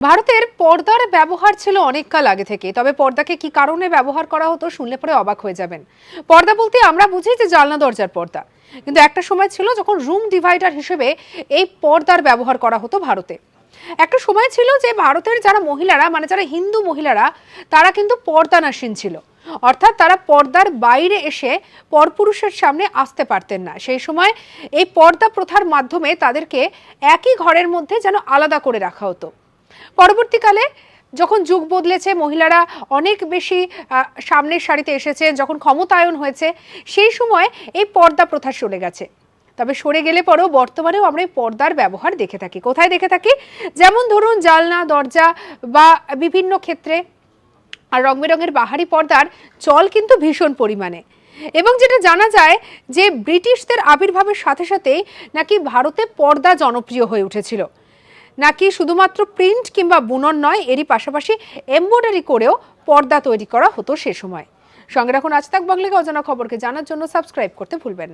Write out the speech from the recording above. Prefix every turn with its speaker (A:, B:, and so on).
A: ভারতের পর্দার ব্যবহার ছিল অনেককাল আগে থেকে, তবে পর্দাকে কি কারণে ব্যবহার করা হতো শুনলে পরে অবাক হয়ে যাবেন। পর্দা বলতে আমরা বুঝি যে জালনা দরজার পর্দা, কিন্তু একটা সময় ছিল যখন রুম ডিভাইডার হিসেবে এই পর্দার ব্যবহার করা হতো ভারতে। একটা সময় ছিল যে ভারতের যারা মহিলারা মানে যারা হিন্দু মহিলারা, তারা কিন্তু পর্দানাসীন ছিল। অর্থাৎ তারা পর্দার বাইরে এসে পরপুরুষের সামনে আসতে পারতেন না। সেই সময় এই পর্দা প্রথার মাধ্যমে তাদেরকে একই ঘরের মধ্যে যেন আলাদা করে রাখা হতো। পরবর্তীকালে যখন যুগ বদলেছে, মহিলারা অনেক বেশি সামনের সারিতে এসেছে, যখন ক্ষমতায়ন হয়েছে, সেই সময় এই পর্দা প্রথা সরে গেছে। তবে সরে গেলে পরেও বর্তমানেও আমরা এই পর্দার ব্যবহার দেখে থাকি। কোথায় দেখে থাকি? যেমন ধরুন জালনা, দরজা বা বিভিন্ন ক্ষেত্রে, আর রং বেরঙের বাহারি পর্দার চল কিন্তু ভীষণ পরিমাণে। এবং যেটা জানা যায় যে ব্রিটিশদের আবির্ভাবের সাথে সাথেই নাকি ভারতে পর্দা জনপ্রিয় হয়ে উঠেছিল। নাকি শুধুমাত্র প্রিন্ট কিংবা বুনন নয়, এরই পাশাপাশি এমব্রয়ডারি করেও পর্দা তৈরি করা হতো সে সময়। সঙ্গে রাখুন আজ তাক বাংলাকে অজানা খবরকে। জানার জন্য সাবস্ক্রাইব করতে ভুলবেন না।